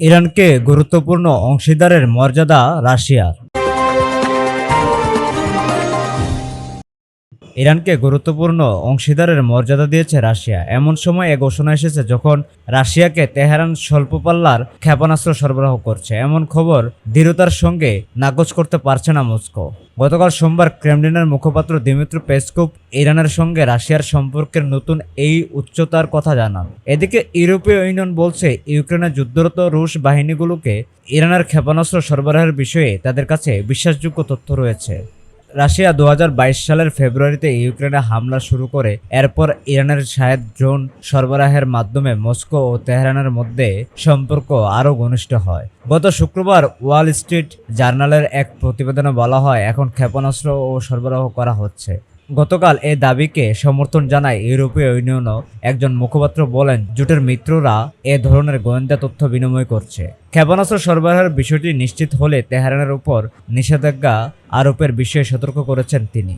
ইরানকে গুরুত্বপূর্ণ অংশীদারের মর্যাদা রাশিয়ার। ইরানকে গুরুত্বপূর্ণ অংশীদারের মর্যাদা দিয়েছে রাশিয়া। এমন সময় এ ঘোষণা এসেছে যখন রাশিয়াকে তেহরান স্বল্পপাল্লার ক্ষেপণাস্ত্র সরবরাহ করছে। এমন খবর দৃঢ়তার সঙ্গে নাকচ করতে পারছে না মস্কো। গতকাল সোমবার ক্রেমলিনের মুখপাত্র দিমিত্র পেসকোপ ইরানের সঙ্গে রাশিয়ার সম্পর্কের নতুন এই উচ্চতার কথা জানান। এদিকে ইউরোপীয় ইউনিয়ন বলছে ইউক্রেনে যুদ্ধরত রুশ বাহিনীগুলোকে ইরানের ক্ষেপণাস্ত্র সরবরাহের বিষয়ে তাদের কাছে বিশ্বাসযোগ্য তথ্য রয়েছে। রাশিয়া দু হাজার বাইশ সালের ফেব্রুয়ারিতে ইউক্রেনে হামলা শুরু করে, এরপর ইরানের শাহেদ ড্রোন সরবরাহের মাধ্যমে মস্কো ও তেহরানের মধ্যে সম্পর্ক আরও ঘনিষ্ঠ হয়। গত শুক্রবার ওয়াল স্ট্রিট জার্নালের এক প্রতিবেদনে বলা হয়, এখন ক্ষেপণাস্ত্র ও সরবরাহ করা হচ্ছে। গতকাল এ দাবিকে সমর্থন জানায় ইউরোপীয় ইউনিয়নও। একজন মুখপাত্র বলেন, জোটের মিত্ররা এ ধরনের গোয়েন্দা তথ্য বিনিময় করছে। ক্ষেপণাস্ত্র সরবরাহের বিষয়টি নিশ্চিত হলে তেহরানের উপর নিষেধাজ্ঞা আরোপের বিষয়ে সতর্ক করেছেন তিনি।